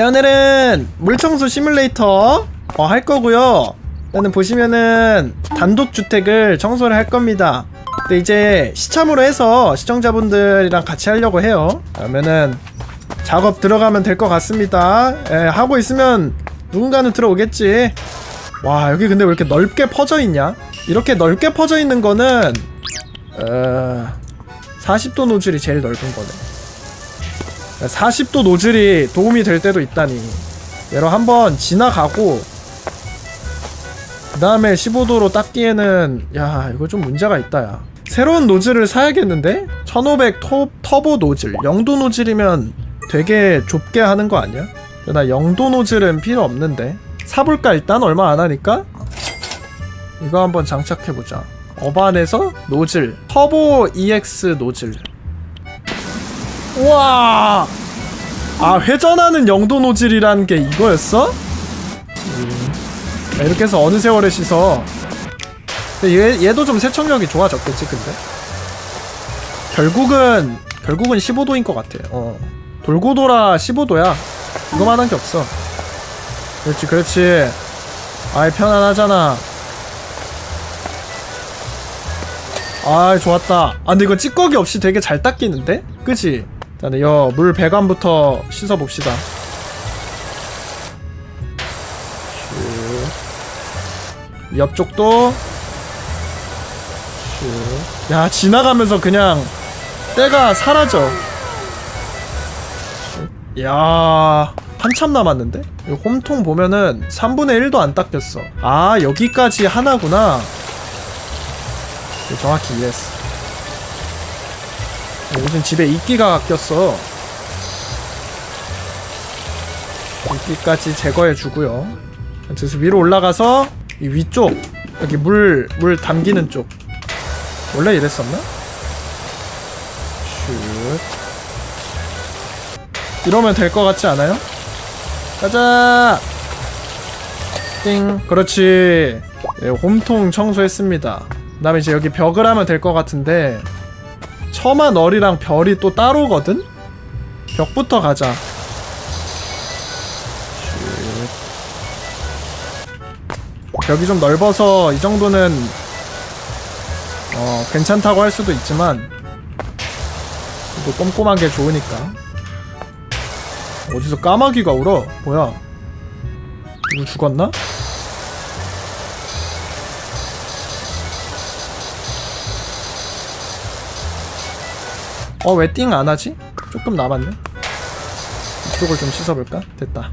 자 오늘은 물청소 시뮬레이터 어, 할 거고요. 일단은 보시면은 단독주택을 청소를 할 겁니다. 근데 이제 시참으로 해서 시청자분들이랑 같이 하려고 해요. 그러면은 작업 들어가면 될 것 같습니다. 예, 하고 있으면 누군가는 들어오겠지. 와 여기 근데 왜 이렇게 넓게 퍼져 있냐? 이렇게 넓게 퍼져 있는 거는 어, 40도 노즐이 제일 넓은 거네 40도 노즐이 도움이 될 때도 있다니. 얘로 한번 지나가고 그 다음에 15도로 닦기에는 야 이거 좀 문제가 있다 야. 새로운 노즐을 사야겠는데? 1500 토, 터보 노즐. 0도 노즐이면 되게 좁게 하는 거 아니야? 나 0도 노즐은 필요 없는데. 사볼까? 일단 얼마 안 하니까? 이거 한번 장착해보자. 어반에서 노즐. 터보 EX 노즐 우와. 아 회전하는 영도 노즐이라는 게 이거였어? 음. 자, 이렇게 해서 어느 세월에 씻어. 얘, 얘도 좀 세척력이 좋아졌겠지 근데? 결국은 결국은 15도인 것 같아. 어. 돌고 돌아 15도야. 이거만 한 게 없어. 그렇지 그렇지. 아이 편안하잖아. 아이 좋았다. 아 근데 이거 찌꺼기 없이 되게 잘 닦이는데? 그치? 일단 여물 배관부터 씻어봅시다 슉. 옆쪽도 슉. 야 지나가면서 그냥 때가 사라져 슉. 야 한참 남았는데? 이 홈통 보면은 3분의 1도 안 닦였어 아 여기까지 하나구나 네, 정확히 이해했어 요즘 집에 이끼가 꼈어. 이끼까지 제거해 주고요. 그래서 위로 올라가서 이 위쪽 여기 물 물 담기는 쪽. 원래 이랬었나? 슛. 이러면 될 것 같지 않아요? 가자! 띵. 그렇지. 예, 홈통 청소했습니다. 그 다음에 이제 여기 벽을 하면 될 것 같은데 처마 널이랑 별이 또 따로거든? 벽부터 가자 슉. 벽이 좀 넓어서 이 정도는 어 괜찮다고 할 수도 있지만 그래도 꼼꼼한 게 좋으니까 어디서 까마귀가 울어? 뭐야 누구 죽었나? 어 왜 띵 안 하지? 조금 남았네. 이쪽을 좀 씻어볼까? 됐다.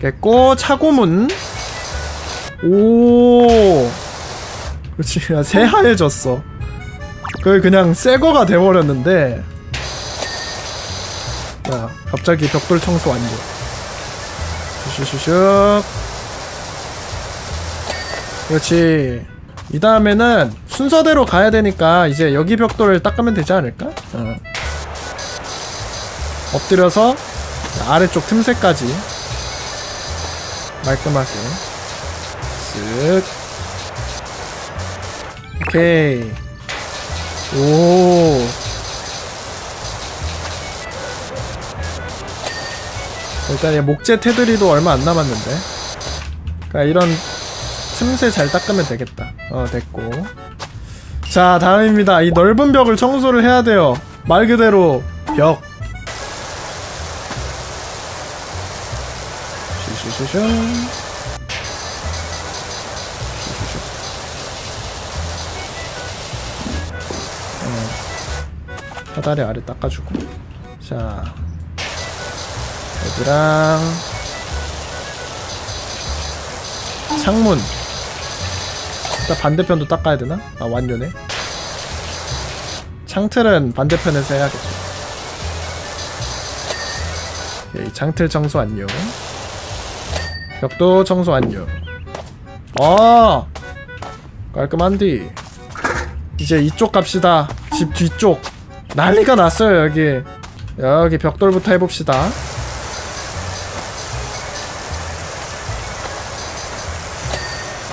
됐고 차고문. 오. 그렇지. 야, 새하얘졌어. 그 그냥 새거가 돼버렸는데. 자, 갑자기 벽돌 청소 완료. 슈슈슈슉. 그렇지. 이 다음에는 순서대로 가야 되니까 이제 여기 벽돌을 닦으면 되지 않을까? 어. 엎드려서 아래쪽 틈새까지 말끔하게 쓱 오케이 오 일단 얘 목재 테두리도 얼마 안 남았는데 그러니까 이런 틈새 잘 닦으면 되겠다. 어, 됐고. 자, 다음입니다. 이 넓은 벽을 청소를 해야 돼요. 말 그대로 벽. 사다리 아래 닦아주고. 자, 애들랑 창문 일단 반대편도 닦아야 되나? 아 완료네 창틀은 반대편에서 해야겠다 오케이, 창틀 청소 완료 벽도 청소 완료 아! 깔끔한디. 이제 이쪽 갑시다. 집 뒤쪽. 난리가 났어요 여기. 여기 벽돌부터 해봅시다.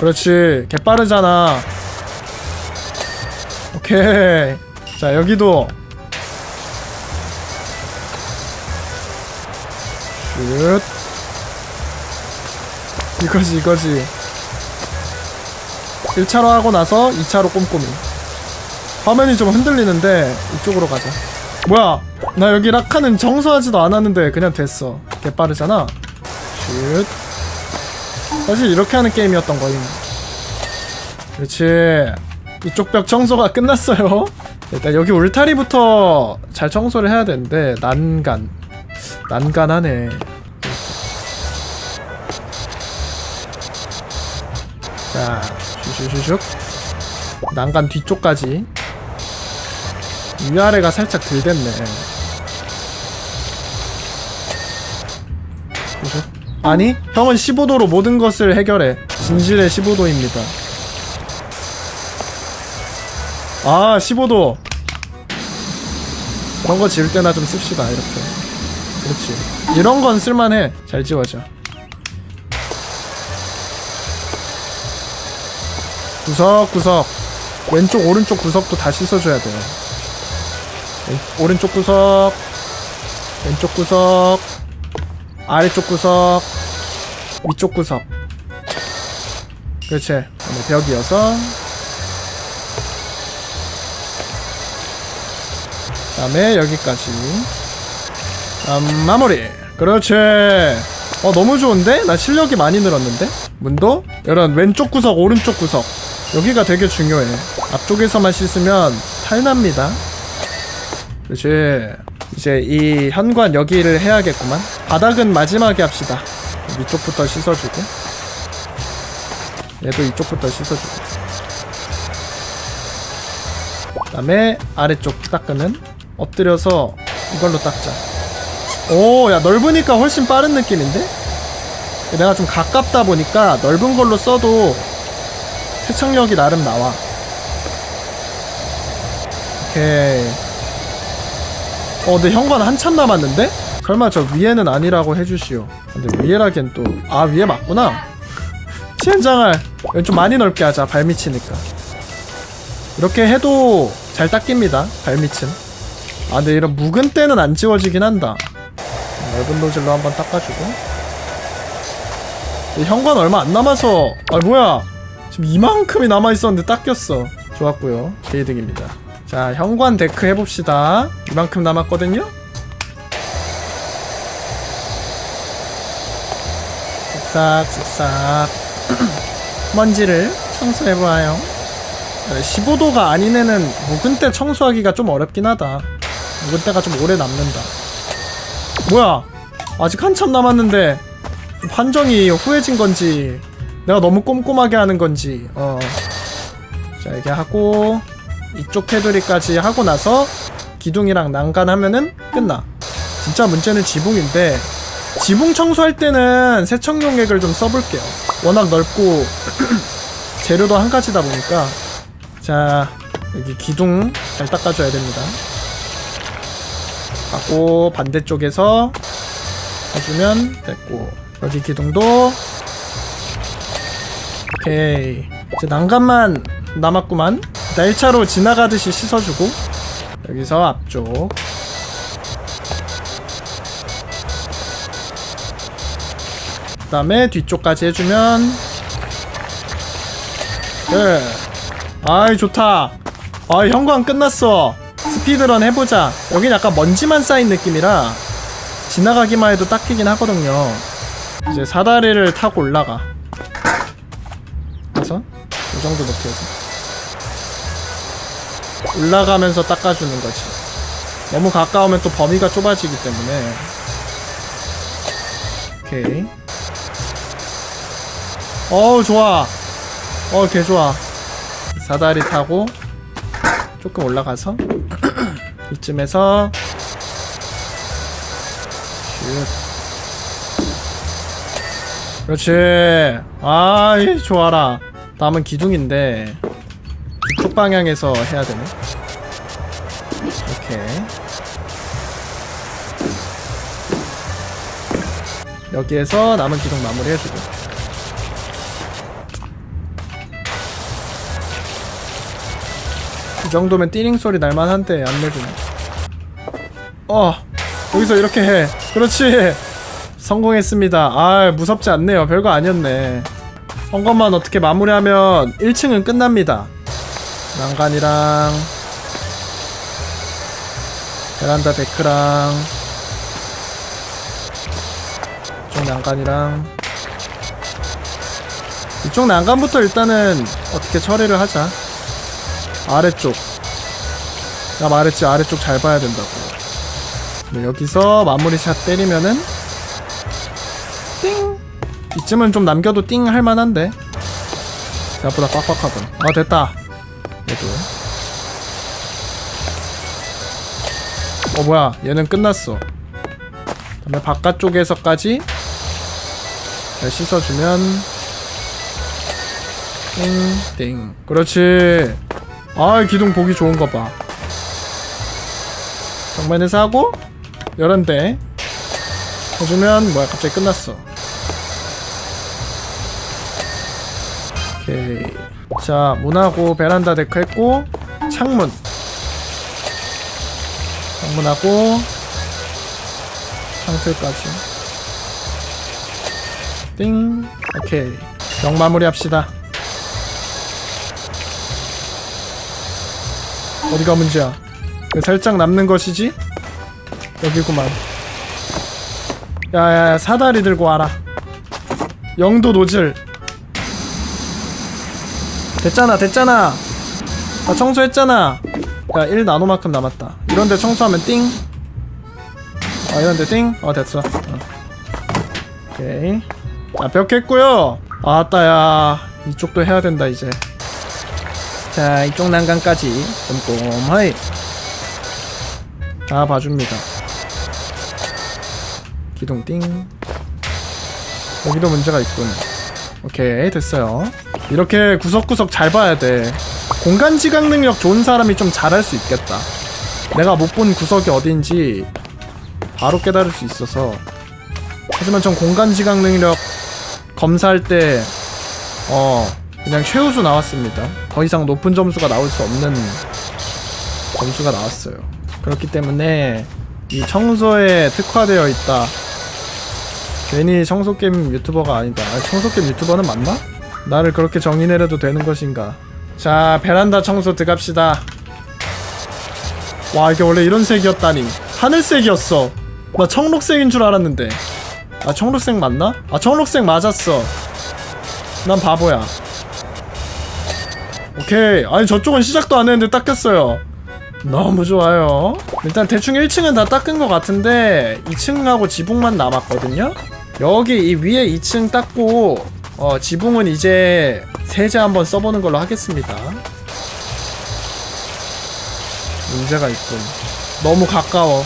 그렇지. 개빠르잖아. 오케이 자 여기도. 슛. 이거지 이거지. 1차로 하고 나서 2차로 꼼꼼히. 화면이 좀 흔들리는데 이쪽으로 가자. 뭐야? 나 여기 라카는 정수하지도 않았는데 그냥 됐어. 개빠르잖아. 슛. 사실 이렇게 하는 게임이었던 거임. 그렇지. 이쪽 벽 청소가 끝났어요 일단 여기 울타리부터 잘 청소를 해야 되는데 난간. 난간하네. 자 슈슈슈슉. 난간 뒤쪽까지. 위아래가 살짝 슈슉. 아니 형은 15도로 모든 것을 해결해. 진실의 15도입니다 아 15도. 그런 거 지을 때나 좀 씁시다 이렇게. 그렇지. 이런 건 쓸만해. 잘 지워져. 구석구석. 왼쪽 오른쪽 구석도 다 씻어줘야 돼. 왼, 오른쪽 구석. 왼쪽 구석. 아래쪽 구석. 위쪽 구석. 그렇지. 그다음에 벽 이어서 다음에 여기까지. 음, 마무리. 그렇지. 어 너무 좋은데? 나 실력이 많이 늘었는데? 문도? 이런 왼쪽 구석 오른쪽 구석. 여기가 되게 중요해. 앞쪽에서만 씻으면 탈납니다. 그렇지. 이제 이 현관 여기를 해야겠구만. 바닥은 마지막에 합시다. 위쪽부터 씻어주고. 얘도 이쪽부터 씻어주고. 그 다음에 아래쪽 닦으는 엎드려서 이걸로 닦자. 오 야 넓으니까 훨씬 빠른 느낌인데? 내가 좀 가깝다 보니까 넓은 걸로 써도 세척력이 나름 나와. 오케이. 어 근데 현관 한참 남았는데? 설마 저 위에는 아니라고 해주시오. 근데 위에라기엔 또 아 위에 맞구나. 시현장을 좀 많이 넓게 하자 발밑이니까. 이렇게 해도 잘 닦입니다 발밑은 아 근데 이런 묵은 때는 안 지워지긴 한다. 넓은 노즐로 한번 닦아주고. 이 현관 얼마 안 남아서 아 뭐야. 지금 이만큼이 남아있었는데 닦였어. 좋았고요. 개이득입니다. 자 현관 데크 해봅시다. 이만큼 남았거든요? 쓱싹 쓱싹. 먼지를 청소해보아요 15도가 아닌 애는 묵은 때 청소하기가 좀 어렵긴 하다 묵은 때가 좀 오래 남는다. 뭐야? 아직 한참 남았는데 판정이 후해진 건지 내가 너무 꼼꼼하게 하는 건지 어. 자 이렇게 하고 이쪽 테두리까지 하고 나서 기둥이랑 난간 하면은 끝나. 진짜 문제는 지붕인데 지붕 청소할 때는 세척용액을 좀 써볼게요. 워낙 넓고 재료도 한 가지다 보니까. 자 여기 기둥 잘 닦아줘야 됩니다 하고 반대쪽에서 해주면 됐고 여기 기둥도. 오케이. 이제 난간만 남았구만. 나 1차로 지나가듯이 씻어주고 여기서 앞쪽. 그 다음에 뒤쪽까지 해주면 네. 아이 좋다. 아 현관 끝났어 스피드런 해보자. 여긴 약간 먼지만 쌓인 느낌이라 지나가기만 해도 닦이긴 하거든요. 이제 사다리를 타고 올라가. 그래서 이 정도 높이에서 올라가면서 닦아주는 거지. 너무 가까우면 또 범위가 좁아지기 때문에. 오케이. 어우 좋아. 어개 좋아. 사다리 타고 조금 올라가서 이쯤에서 슛. 그렇지. 아이 좋아라. 다음은 기둥인데 이쪽 방향에서 해야 되네. 오케이. 여기에서 남은 기둥 마무리 해주고 정도면 띠링 소리 날만한데 안 내주네 어 여기서 이렇게 해 그렇지 성공했습니다. 아 무섭지 않네요. 별거 아니었네. 성것만 어떻게 마무리하면 1층은 끝납니다. 난간이랑 베란다 데크랑 이쪽 난간이랑 이쪽 난간부터 일단은 어떻게 처리를 하자. 아래쪽. 나 말했지 아래쪽 잘 봐야 된다고. 네, 여기서 마무리 샷 때리면은 띵. 이쯤은 좀 남겨도 띵 할만한데. 생각보다 빡빡하군. 아 됐다. 얘도. 어 뭐야 얘는 끝났어. 그다음에 바깥쪽에서까지 잘 씻어주면 띵, 띵. 그렇지. 아, 기둥 보기 좋은 거 봐. 정면에서 하고, 열한대. 해주면, 뭐야, 갑자기 끝났어. 오케이. 자, 문하고 베란다 데크 했고, 창문. 창문하고, 창틀까지. 띵. 오케이. 병 마무리 합시다. 어디가 문제야? 왜 살짝 남는 것이지? 여기구만. 야야야 사다리 들고 와라. 영도 노즐. 됐잖아 됐잖아. 나 청소했잖아. 야 1 나노만큼 남았다. 이런데 청소하면 띵. 아 이런데 띵. 어 됐어. 어. 오케이. 자 벽 했고요. 아따야 이쪽도 해야 된다 이제. 자 이쪽 난간까지 꼼꼼하게 다 봐줍니다. 기둥 띵. 여기도 문제가 있군. 오케이 됐어요. 이렇게 구석구석 잘 봐야 돼. 공간 지각 능력 좋은 사람이 좀 잘할 수 있겠다. 내가 못 본 구석이 어딘지 바로 깨달을 수 있어서. 하지만 전 공간 지각 능력 검사할 때 어 그냥 최우수 나왔습니다. 더 이상 높은 점수가 나올 수 없는 점수가 나왔어요. 그렇기 때문에 이 청소에 특화되어 있다. 괜히 청소게임 유튜버가 아니다. 아, 청소게임 유튜버는 맞나? 나를 그렇게 정의 내려도 되는 것인가? 자, 베란다 청소 들어갑시다. 와, 이게 원래 이런 색이었다니. 하늘색이었어. 나 청록색인 줄 알았는데. 아, 청록색 맞나? 아, 청록색 맞았어. 난 바보야. 오케이. 아니 저쪽은 시작도 안 했는데 닦였어요. 너무 좋아요. 일단 대충 1층은 다 닦은 것 같은데 2층하고 지붕만 남았거든요. 여기 이 위에 2층 닦고 어 지붕은 이제 세제 한번 써보는 걸로 하겠습니다. 문제가 있군. 너무 가까워.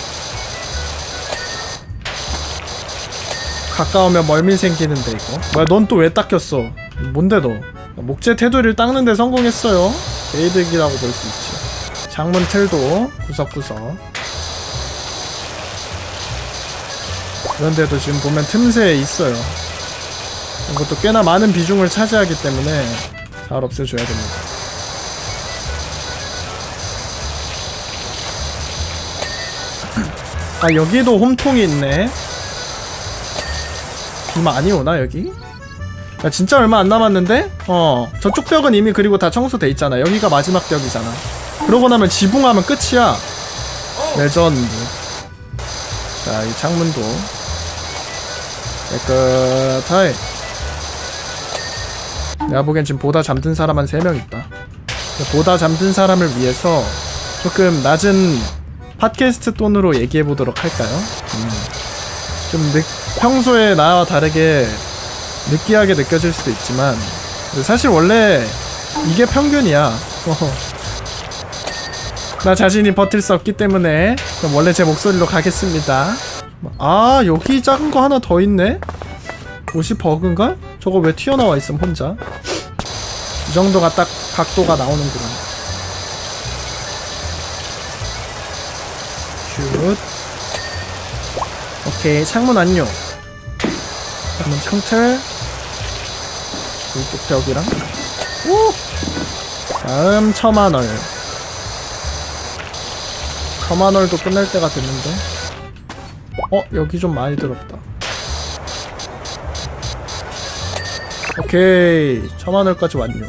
가까우면 멀미 생기는데 이거. 뭐야 넌 또 왜 닦였어? 뭔데 너 목재 테두리를 닦는 데 성공했어요. 개이득이라고 볼 수 있지. 창문 틀도 구석구석. 그런데도 지금 보면 틈새에 있어요. 이것도 꽤나 많은 비중을 차지하기 때문에 잘 없애줘야 됩니다. 아 여기도 홈통이 있네. 비 많이 오나 여기? 야 진짜 얼마 안 남았는데? 어 저쪽 벽은 이미 그리고 다 청소돼 있잖아. 여기가 마지막 벽이잖아. 그러고 나면 지붕하면 끝이야. 레전드. 자 이 창문도. 깨끗하게 내가 보기엔 지금 보다 잠든 사람 한 3명 있다. 보다 잠든 사람을 위해서 조금 낮은 팟캐스트 톤으로 얘기해 보도록 할까요? 음. 좀 늦, 평소에 나와 다르게 느끼하게 느껴질 수도 있지만 사실 원래 이게 평균이야. 나 자신이 버틸 수 없기 때문에 그럼 원래 제 목소리로 가겠습니다. 아 여기 작은 거 하나 더 있네. 옷이 버그인가? 저거 왜 튀어나와 있음 혼자? 이 정도가 딱 각도가 나오는구나. 슛. 오케이 창문 안녕. 창문 창틀. 이쪽 벽이랑. 오! 다음 처만얼 처만얼도 끝날 때가 됐는데. 어? 여기 좀 많이 들었다. 오케이. 처만얼까지 완료.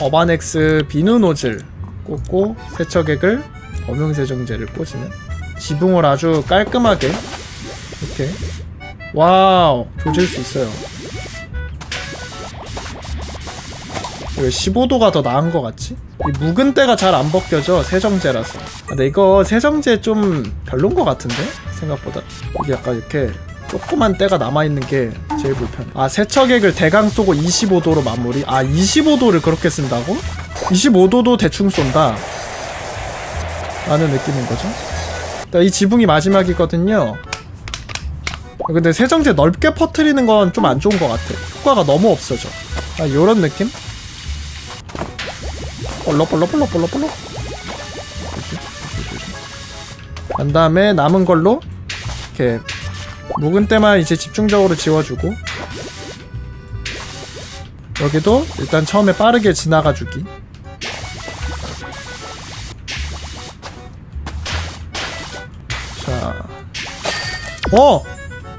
어반엑스 비누 노즐 꽂고 세척액을 범용세정제를 꽂으면 지붕을 아주 깔끔하게 이렇게 와우 조질 수 있어요. 왜 15도가 더 나은 것 같지? 이 묵은 때가 잘 안 벗겨져 세정제라서. 아, 근데 이거 세정제 좀 별론 것 같은데? 생각보다. 이게 약간 이렇게 조그만 때가 남아있는 게 제일 불편해. 아 세척액을 대강 쏘고 25도로 마무리. 아 25도를 그렇게 쓴다고? 25도도 대충 쏜다. 라는 느낌인 거죠? 이 지붕이 마지막이거든요. 근데 세정제 넓게 퍼트리는 건 좀 안 좋은 것 같아. 효과가 너무 없어져. 아 요런 느낌? 볼록볼록볼록볼록볼록 그 다음에 남은 걸로 이렇게 묵은 때만 이제 집중적으로 지워주고 여기도 일단 처음에 빠르게 지나가주기. 자. 어!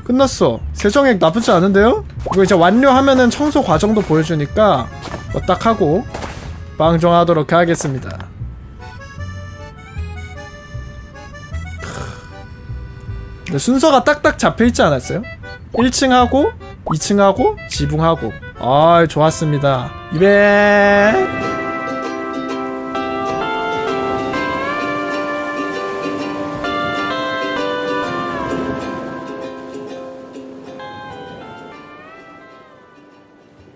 끝났어. 세정액 나쁘지 않은데요? 이거 이제 완료하면은 청소 과정도 보여주니까 뭐딱 하고 방종하도록 하겠습니다. 근데 순서가 딱딱 잡혀있지 않았어요? 1층 하고 2층 하고 지붕 하고. 아 좋았습니다. 200